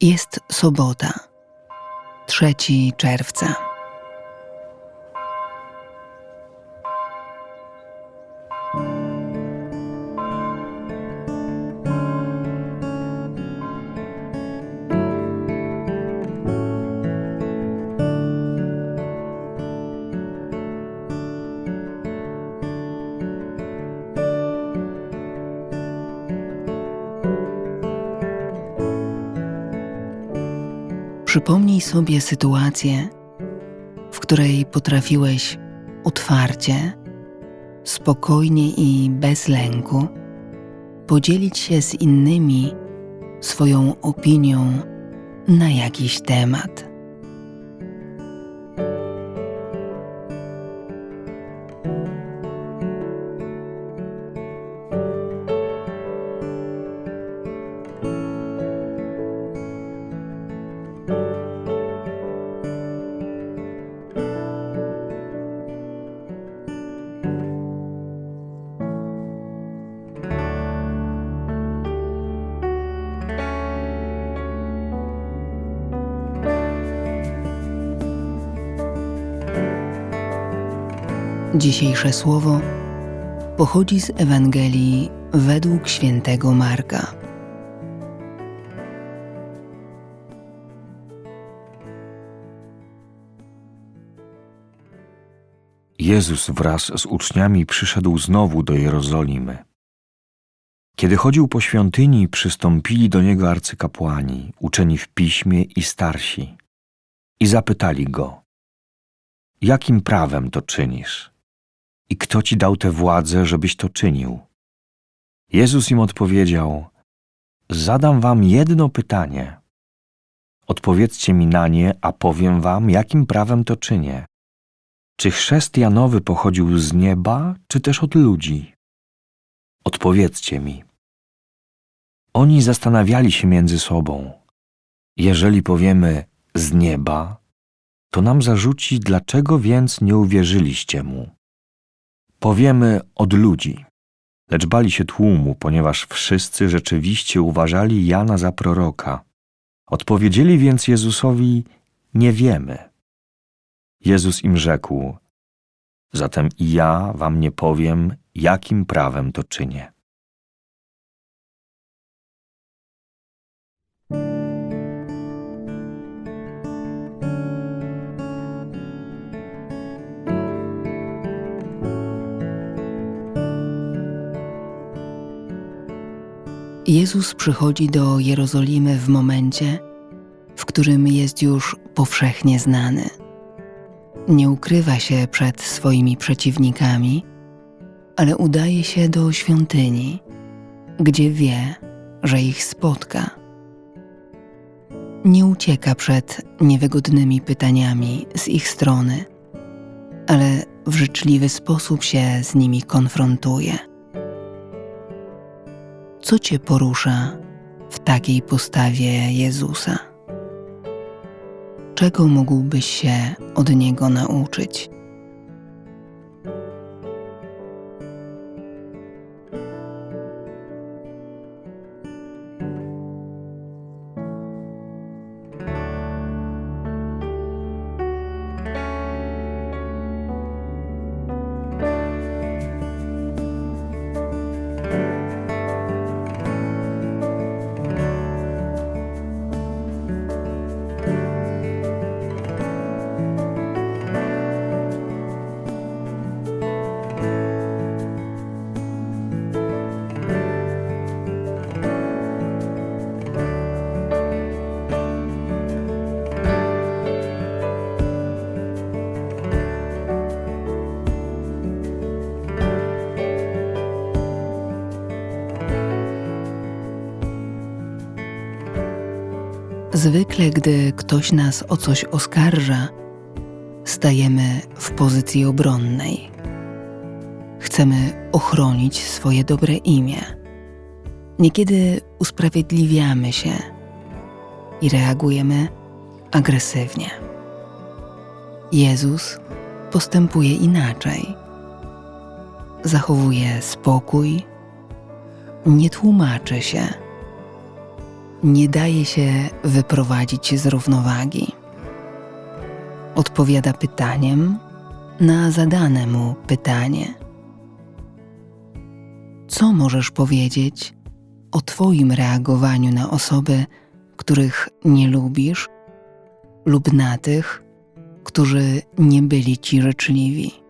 Jest sobota, 3 czerwca. Przypomnij sobie sytuację, w której potrafiłeś otwarcie, spokojnie i bez lęku podzielić się z innymi swoją opinią na jakiś temat. Dzisiejsze słowo pochodzi z Ewangelii według świętego Marka. Jezus wraz z uczniami przyszedł znowu do Jerozolimy. Kiedy chodził po świątyni, przystąpili do niego arcykapłani, uczeni w piśmie i starsi, i zapytali go: Jakim prawem to czynisz? I kto ci dał tę władzę, żebyś to czynił? Jezus im odpowiedział: Zadam wam jedno pytanie. Odpowiedzcie mi na nie, a powiem wam, jakim prawem to czynię. Czy chrzest Janowy pochodził z nieba, czy też od ludzi? Odpowiedzcie mi. Oni zastanawiali się między sobą. Jeżeli powiemy z nieba, to nam zarzuci, dlaczego więc nie uwierzyliście mu. Powiemy od ludzi, lecz bali się tłumu, ponieważ wszyscy rzeczywiście uważali Jana za proroka. Odpowiedzieli więc Jezusowi: Nie wiemy. Jezus im rzekł: Zatem i ja wam nie powiem, jakim prawem to czynię. Jezus przychodzi do Jerozolimy w momencie, w którym jest już powszechnie znany. Nie ukrywa się przed swoimi przeciwnikami, ale udaje się do świątyni, gdzie wie, że ich spotka. Nie ucieka przed niewygodnymi pytaniami z ich strony, ale w życzliwy sposób się z nimi konfrontuje. Co Cię porusza w takiej postawie Jezusa? Czego mógłbyś się od Niego nauczyć? Zwykle, gdy ktoś nas o coś oskarża, stajemy w pozycji obronnej. Chcemy ochronić swoje dobre imię. Niekiedy usprawiedliwiamy się i reagujemy agresywnie. Jezus postępuje inaczej. Zachowuje spokój, nie tłumaczy się nie daje się wyprowadzić z równowagi. Odpowiada pytaniem na zadane mu pytanie. Co możesz powiedzieć o Twoim reagowaniu na osoby, których nie lubisz, lub na tych, którzy nie byli Ci życzliwi?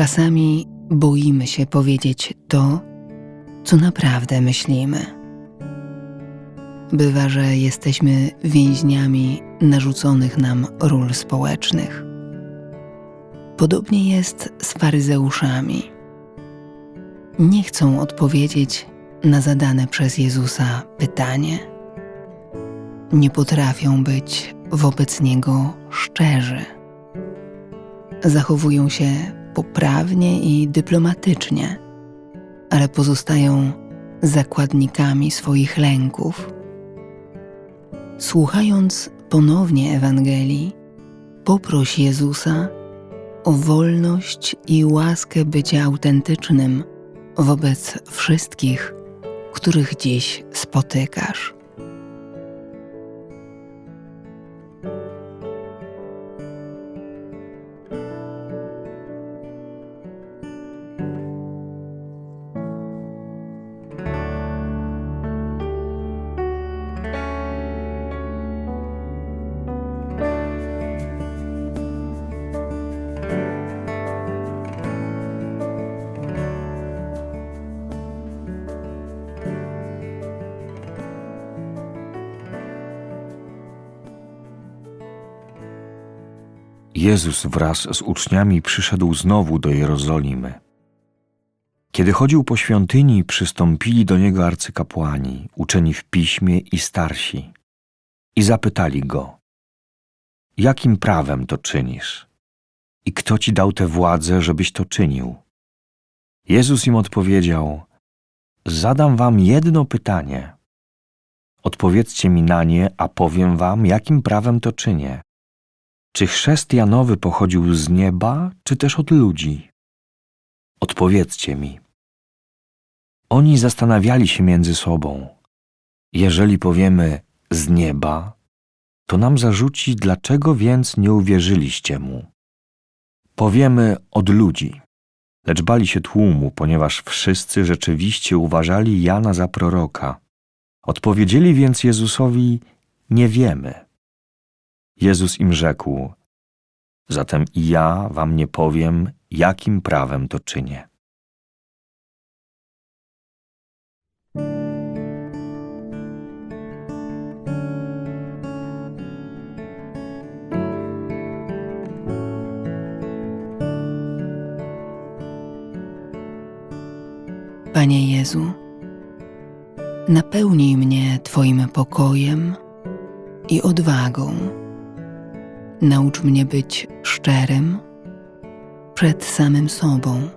Czasami boimy się powiedzieć to, co naprawdę myślimy. Bywa, że jesteśmy więźniami narzuconych nam ról społecznych. Podobnie jest z faryzeuszami. Nie chcą odpowiedzieć na zadane przez Jezusa pytanie. Nie potrafią być wobec Niego szczerzy. Zachowują się poprawnie i dyplomatycznie, ale pozostają zakładnikami swoich lęków. Słuchając ponownie Ewangelii, poproś Jezusa o wolność i łaskę bycia autentycznym wobec wszystkich, których dziś spotykasz. Jezus wraz z uczniami przyszedł znowu do Jerozolimy. Kiedy chodził po świątyni, przystąpili do niego arcykapłani, uczeni w piśmie i starsi, i zapytali go: Jakim prawem to czynisz? I kto ci dał tę władzę, żebyś to czynił? Jezus im odpowiedział: Zadam wam jedno pytanie. Odpowiedzcie mi na nie, a powiem wam, jakim prawem to czynię. Czy chrzest Janowy pochodził z nieba, czy też od ludzi? Odpowiedzcie mi. Oni zastanawiali się między sobą. Jeżeli powiemy z nieba, to nam zarzuci, dlaczego więc nie uwierzyliście mu. Powiemy od ludzi, lecz bali się tłumu, ponieważ wszyscy rzeczywiście uważali Jana za proroka. Odpowiedzieli więc Jezusowi: Nie wiemy. Jezus im rzekł: Zatem i ja wam nie powiem, jakim prawem to czynię. Panie Jezu, napełnij mnie Twoim pokojem i odwagą. Naucz mnie być szczerym przed samym sobą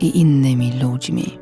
i innymi ludźmi.